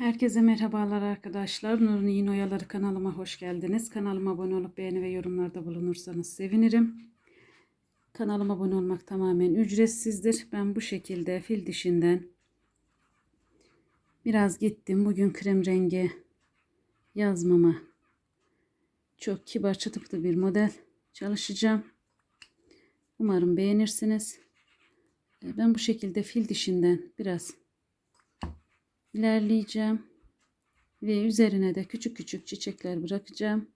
Herkese merhabalar arkadaşlar. Nur'un Yine Oyaları kanalıma hoş geldiniz. Kanalıma abone olup beğeni ve yorumlarda bulunursanız sevinirim. Kanalıma abone olmak tamamen ücretsizdir. Ben bu şekilde fil dişinden biraz gittim. Bugün krem rengi yazmama çok kibar çıtıklı bir model çalışacağım. Umarım beğenirsiniz. Ben bu şekilde fil dişinden biraz ilerleyeceğim ve üzerine de küçük küçük çiçekler bırakacağım.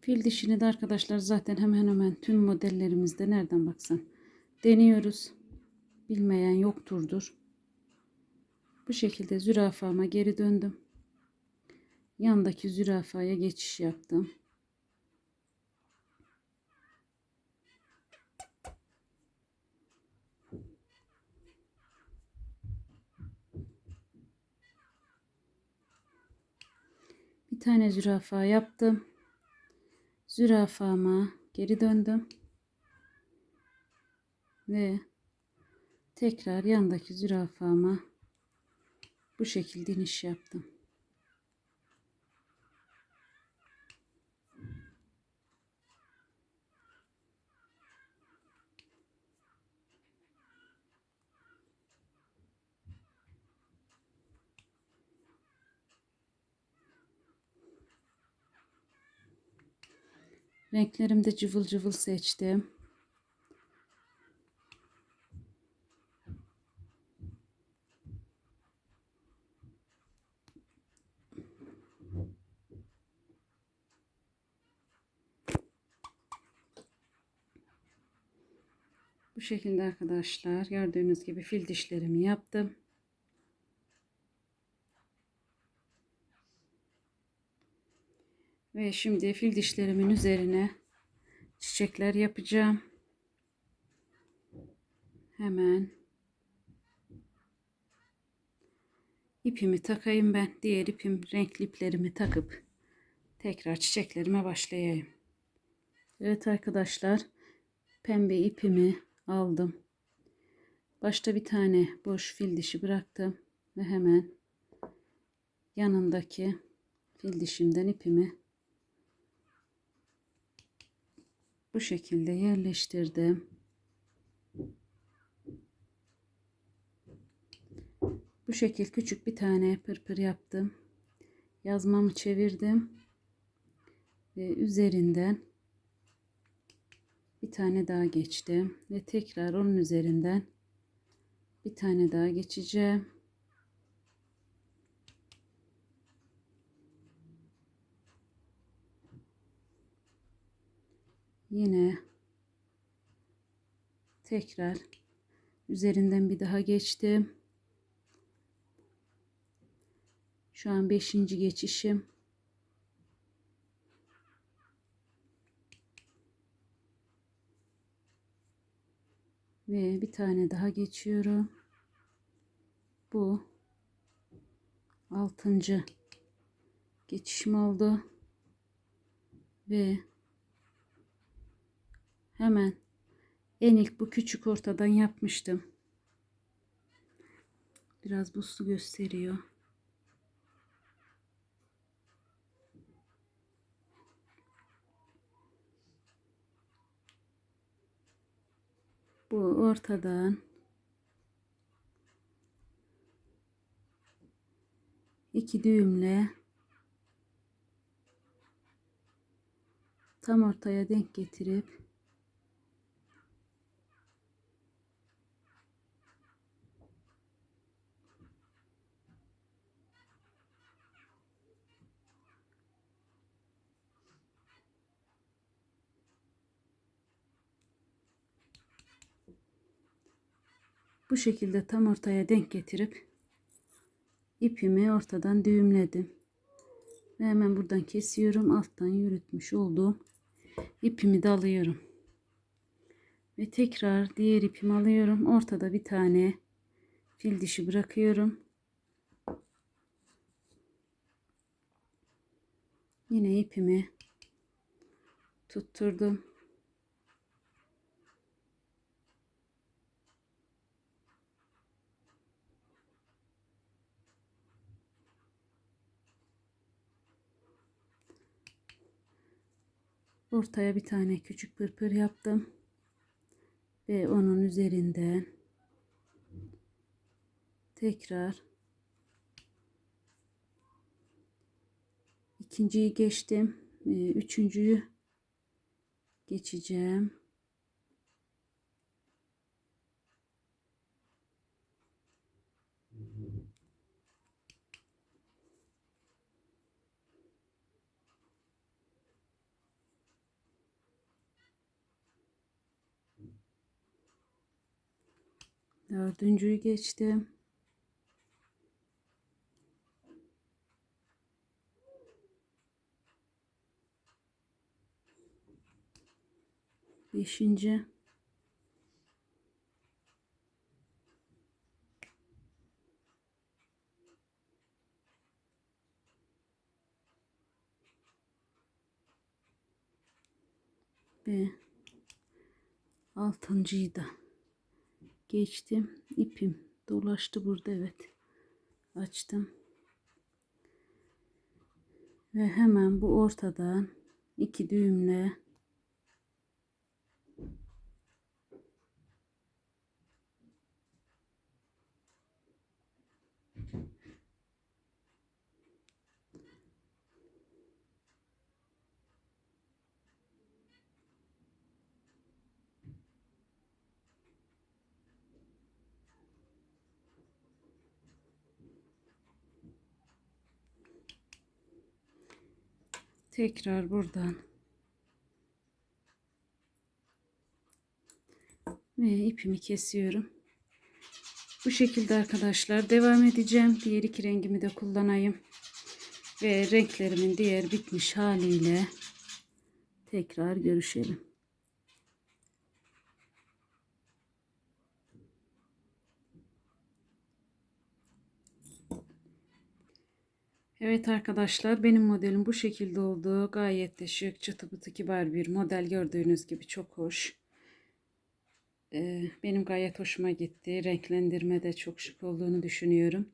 Fil dişini de arkadaşlar zaten hemen hemen tüm modellerimizde nereden baksan deniyoruz. Bilmeyen yokturdur. Bu şekilde zürafama geri döndüm. Yandaki zürafaya geçiş yaptım. Bir tane zürafa yaptım. Zürafama geri döndüm. Ve tekrar yandaki zürafama bu şekilde iniş yaptım. Renklerimde cıvıl cıvıl seçtim. Bu şekilde arkadaşlar gördüğünüz gibi fil dişlerimi yaptım. Ve şimdi fil dişlerimin üzerine çiçekler yapacağım. Hemen ipimi takayım ben. Diğer ipim renkli iplerimi takıp tekrar çiçeklerime başlayayım. Evet arkadaşlar pembe ipimi aldım. Başta bir tane boş fil dişi bıraktım ve hemen yanındaki fil dişimden ipimi bu şekilde yerleştirdim. Bu şekil küçük bir tane pırpır yaptım. Yazmamı çevirdim. Ve üzerinden bir tane daha geçtim. Ve tekrar onun üzerinden bir tane daha geçeceğim. yine tekrar üzerinden bir daha geçtim. Şu an beşinci geçişim. Ve bir tane daha geçiyorum. Bu altıncı geçişim oldu. Ve Hemen en ilk bu küçük ortadan yapmıştım. Biraz buslu gösteriyor. Bu ortadan iki düğümle tam ortaya denk getirip bu şekilde tam ortaya denk getirip ipimi ortadan düğümledim. Ve hemen buradan kesiyorum. Alttan yürütmüş olduğum ipimi de alıyorum. Ve tekrar diğer ipimi alıyorum. Ortada bir tane fil dişi bırakıyorum. Yine ipimi tutturdum. Ortaya bir tane küçük pırpır yaptım. Ve onun üzerinden tekrar ikinciyi geçtim. Ee, Üçüncüyü geçeceğim. Dördüncüyü geçtim. Beşinci. Ve altıncıyı da geçtim. İpim dolaştı burada evet. Açtım. Ve hemen bu ortadan iki düğümle tekrar buradan ve ipimi kesiyorum. Bu şekilde arkadaşlar devam edeceğim. Diğer iki rengimi de kullanayım. Ve renklerimin diğer bitmiş haliyle tekrar görüşelim. Evet arkadaşlar benim modelim bu şekilde oldu. Gayet de şık çıtı pıtı kibar bir model gördüğünüz gibi çok hoş. Ee, benim gayet hoşuma gitti. Renklendirme de çok şık olduğunu düşünüyorum.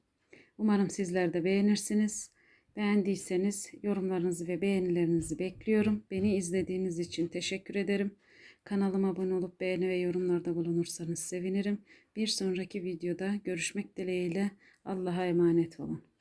Umarım sizler de beğenirsiniz. Beğendiyseniz yorumlarınızı ve beğenilerinizi bekliyorum. Beni izlediğiniz için teşekkür ederim. Kanalıma abone olup beğeni ve yorumlarda bulunursanız sevinirim. Bir sonraki videoda görüşmek dileğiyle Allah'a emanet olun.